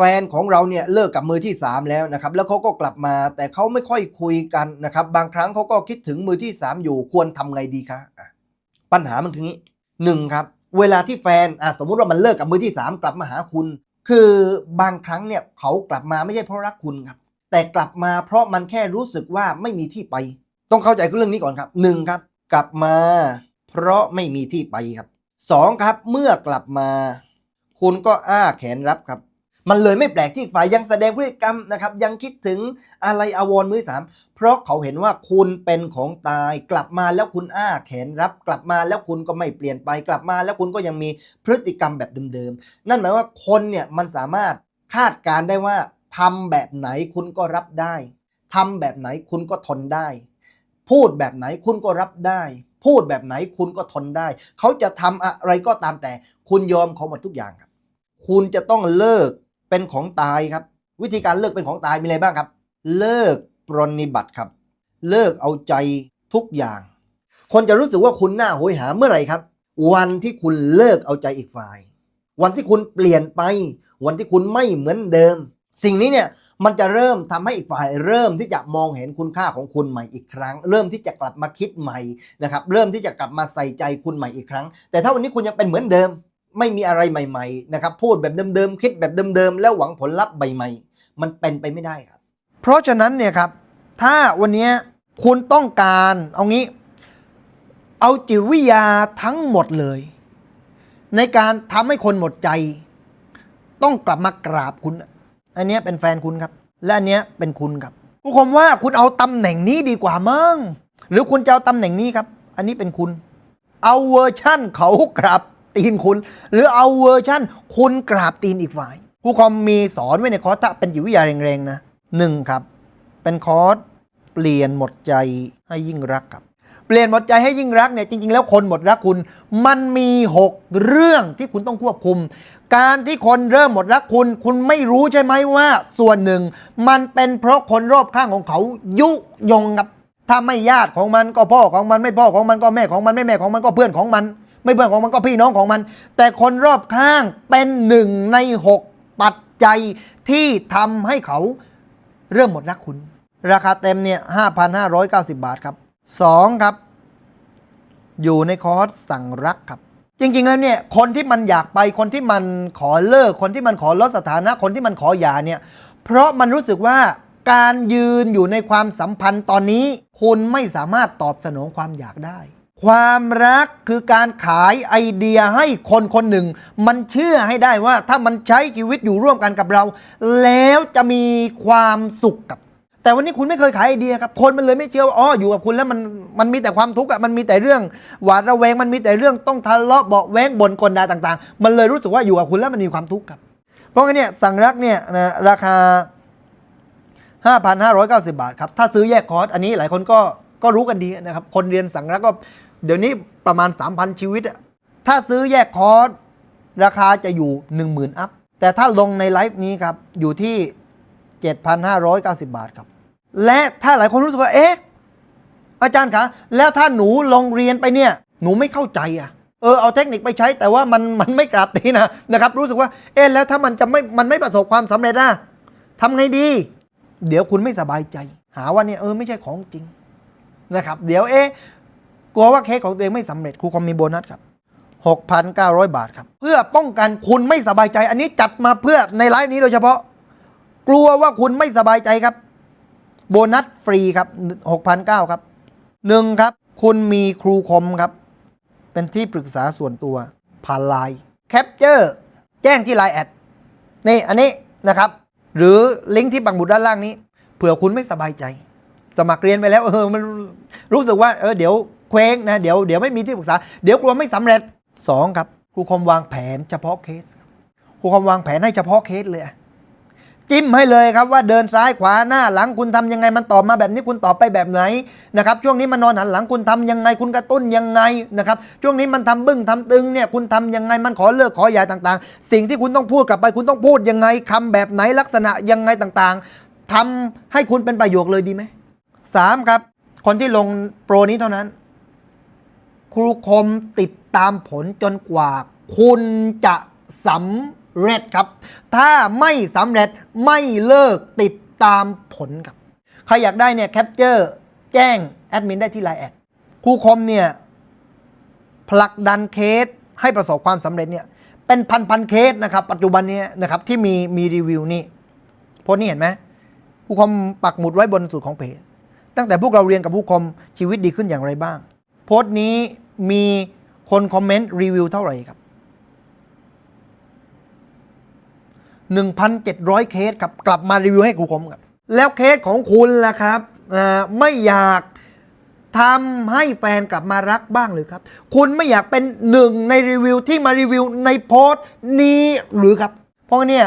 แฟนของเราเนี่ยเลิกกับมือที่ 3 แล้วนะครับแล้วเขาก็กลับมาแต่เขาไม่ค่อยคุยกันนะครับบางครั้งเขาก็คิดถึงมือที่ 3 อยู่ควรทำไงดีคะะปัญหามันคืองี้หนึ่งครับเวลาที่แฟนสมมุติว่ามันเลิกกับมือที่ 3 กลับมาหาคุณ คือบางครั้งเนี่ยเขากลับมาไม่ใช่เพราะรักคุณครับแต่กลับมาเพราะมันแค่รู้สึกว่าไม่มีที่ไป ต้องเข้าใจเรื่องนี้ก่อนครับหนึ่งครับ กลับมา เพราะไม่มีที่ไปครับสองครับเมื่อกลับมา คุณก็อ้าแขนรับครับ มันเลยไม่แปลกที่ฝ่ายยังแสดงพฤติกรรมนะครับยังคิดถึงอะไรอวรมือสามเพราะเขาเห็นว่าคุณเป็นของตาย กลับมาแล้วคุณอ้าแขนรับ กลับมาแล้วคุณก็ไม่เปลี่ยนไป กลับมาแล้วคุณก็ยังมีพฤติกรรมแบบเดิมๆนั่นหมายว่าคนเนี่ยมันสามารถคาดการได้ว่าทำแบบไหนคุณก็รับได้ทำแบบไหนคุณก็ทนได้ พูดแบบไหนคุณก็รับได้ พูดแบบไหนคุณก็ทนได้ เขาจะทำอะไรก็ตามแต่ คุณยอมเขาหมดทุกอย่างครับ คุณจะต้องเลิก เป็นของตายครับ วิธีการเลิกเป็นของตายมีอะไรบ้างครับ เลิกปรนนิบัติครับ เลิกเอาใจทุกอย่าง คนจะรู้สึกว่าคุณหน้าโหยหาเมื่อไหร่ครับ วันที่คุณเลิกเอาใจอีกฝ่าย วันที่คุณเปลี่ยนไป วันที่คุณไม่เหมือนเดิม สิ่งนี้เนี่ยมันจะเริ่มทำให้อีกฝ่าย เริ่มที่จะมองเห็นคุณค่าของคุณใหม่อีกครั้ง เริ่มที่จะกลับมาคิดใหม่นะครับ เริ่มที่จะกลับมาใส่ใจคุณใหม่อีกครั้ง แต่ถ้าวันนี้คุณยังเป็นเหมือนเดิม ไม่มีอะไรใหม่ ๆ นะครับ พูดแบบเดิมๆ คิดแบบเดิมๆ แล้วหวังผลลัพธ์ใหม่ๆ มันเป็นไปไม่ได้ครับ เพราะฉะนั้นเนี่ยครับ ถ้าวันนี้คุณต้องการเอางี้ เอาจิตวิทยาทั้งหมดเลย ในการทำให้คนหมดใจ ต้องกลับมากราบคุณ อันนี้เป็นแฟนคุณครับ และอันนี้เป็นคุณครับผู้ชมว่าคุณเอาตำแหน่งนี้ดีกว่ามั้งหรือคุณจะเอาตำแหน่งนี้ครับ อันนี้เป็นคุณ เอาเวอร์ชั่นเขากราบ ตีนคุณ หรือเอาเวอร์ชั่น คุณกราบตีนอีกฝ่ายผู้คอมมีสอนไว้ในคอร์สเป็นจิตวิทยาแรงๆนะหนึ่งครับ เป็นคอร์สเปลี่ยนหมดใจให้ยิ่งรักครับ เปลี่ยนหมดใจให้ยิ่งรักเนี่ยจริง ๆ แล้วคนหมดรักคุณ มันมี 6 เรื่องที่คุณต้องควบคุม การที่คนเริ่มหมดรักคุณ คุณไม่รู้ใช่ไหมว่า ส่วนหนึ่ง มันเป็นเพราะคนรอบข้างของเขายุยงครับถ้าไม่ญาติของมันก็พ่อของมันไม่พ่อของมันก็แม่ของมันไม่แม่ของมันก็เพื่อนของมัน ไม่เพื่อนของมันก็พี่น้องของมัน แต่คนรอบข้างเป็นหนึ่งใน6ปัจจัยที่ทำให้เขาเริ่มหมดรักคุณ ราคาเต็มเนี่ย5,590บาทครับ2ครับ อยู่ในคอร์สสั่งรักครับ จริง ๆ แล้วเนี่ยคนที่มันอยากไปคนที่มันขอเลิก คนที่มันขอลดสถานะคนที่มันขอหย่าเนี่ย เพราะมันรู้สึกว่าการยืนอยู่ในความสัมพันธ์ตอนนี้ คุณไม่สามารถตอบสนองความอยากได้ ความรักคือการขายไอเดียให้คนคนหนึ่ง มันเชื่อให้ได้ว่าถ้ามันใช้ชีวิตอยู่ร่วมกันกับเรา แล้วจะมีความสุขกับ แต่วันนี้คุณไม่เคยขายไอเดียครับ คนมันเลยไม่เชื่อว่าอ๋ออยู่กับคุณแล้วมันมันมีแต่ความทุกข์อะมันมีแต่เรื่องหวาดระแวงมันมีแต่เรื่องต้องทะเลาะเบาแวงบนกลดาต่าง ๆ มันเลยรู้สึกว่าอยู่กับคุณแล้วมันมีความทุกข์ครับ เพราะงั้นเนี่ยสั่งรักเนี่ยนะราคา 5,590 บาทครับถ้าซื้อแยกคอร์สอันนี้หลายคนก็ก็รู้กันดีนะครับคนเรียนสั่งรักก็ เดี๋ยวนี้ประมาณ 3,000 ชีวิตอะถ้าซื้อแยกคอร์สราคาจะอยู่ 10,000 อัพ แต่ถ้าลงในไลฟ์นี้ครับ อยู่ที่ 7,590 บาทครับ และถ้าหลายคนรู้สึกว่า เอ๊ะ อาจารย์คะแล้วถ้าหนูลงเรียนไปเนี่ย หนูไม่เข้าใจอะเออเอาเทคนิคไปใช้แต่ว่ามันมันไม่กราบตีนะนะครับ รู้สึกว่า เอ๊ะแล้วถ้ามันจะไม่มันไม่ประสบความสำเร็จนะทำไงดี เดี๋ยวคุณไม่สบายใจ หาว่าเนี่ยเออไม่ใช่ของจริงนะครับ เดี๋ยวเอ๊ะ กลัวว่าเคสของตัวเองไม่สำเร็จครูคอมมีโบนัสครับ 6,900 บาทครับ เพื่อป้องกันคุณไม่สบายใจ อันนี้จัดมาเพื่อในไลฟ์นี้โดยเฉพาะ กลัวว่าคุณไม่สบายใจครับ โบนัสฟรีครับ 6,900ครับหนึ่งครับ คุณมีครูคมครับ เป็นที่ปรึกษาส่วนตัวผ่านไลน์แคปเจอร์แจ้งที่ไลน์แอดนี่อันนี้นะครับ หรือลิงก์ที่ปักหมุดด้านล่างนี้เผื่อคุณไม่สบายใจ สมัครเรียนไปแล้วเออมันรู้สึกว่าเออเดี๋ยว เคว้งนะเดี๋ยวเดี๋ยวไม่มีที่ปรึกษา เดี๋ยวกลัวไม่สำเร็จสองครับ ครูคมวางแผนเฉพาะเคสครูคมวางแผนให้เฉพาะเคสเลยจิ้มให้เลยครับว่าเดินซ้ายขวาหน้าหลังคุณทำยังไงมันตอบมาแบบนี้คุณตอบไปแบบไหนนะครับช่วงนี้มันนอนหันหลังคุณทำยังไงคุณกระตุ้นยังไงนะครับช่วงนี้มันทำบึ้งทำตึงเนี่ยคุณทำยังไงมันขอเลิกขอหย่าต่างๆ สิ่งที่คุณต้องพูดกลับไปคุณต้องพูดยังไงคำแบบไหนลักษณะยังไงต่างๆทำให้คุณเป็นประโยคเลยดีไหมสามครับ คนที่ลงโปรนี้เท่านั้น ครูคมติดตามผลจนกว่า คุณจะสำเร็จครับ ถ้าไม่สำเร็จไม่เลิกติดตามผลครับ ใครอยากได้เนี่ยแคปเจอร์แจ้งแอดมินได้ที่ไลน์แอดครูคมเนี่ยผลักดันเคสให้ประสบความสำเร็จเนี่ยเป็นพันพันเคสนะครับ ปัจจุบันเนี้นะครับที่มีมีรีวิวนี่โพสต์นี้เห็นไหมผู้คมปักหมุดไว้บนสุดของเพจตั้งแต่พวกเราเรียนกับผู้คมชีวิตดีขึ้นอย่างไรบ้าง โพสต์นี้มีคนคอมเมนต์รีวิวเท่าไหร่ครับ 1,700 เคสครับ กลับมารีวิวให้ครูคมครับ แล้วเคสของคุณล่ะครับไม่อยากทำให้แฟนกลับมารักบ้างหรือครับ คุณไม่อยากเป็นหนึ่งในรีวิวที่มารีวิวในโพสต์นี้หรือครับ เพราะเนี่ย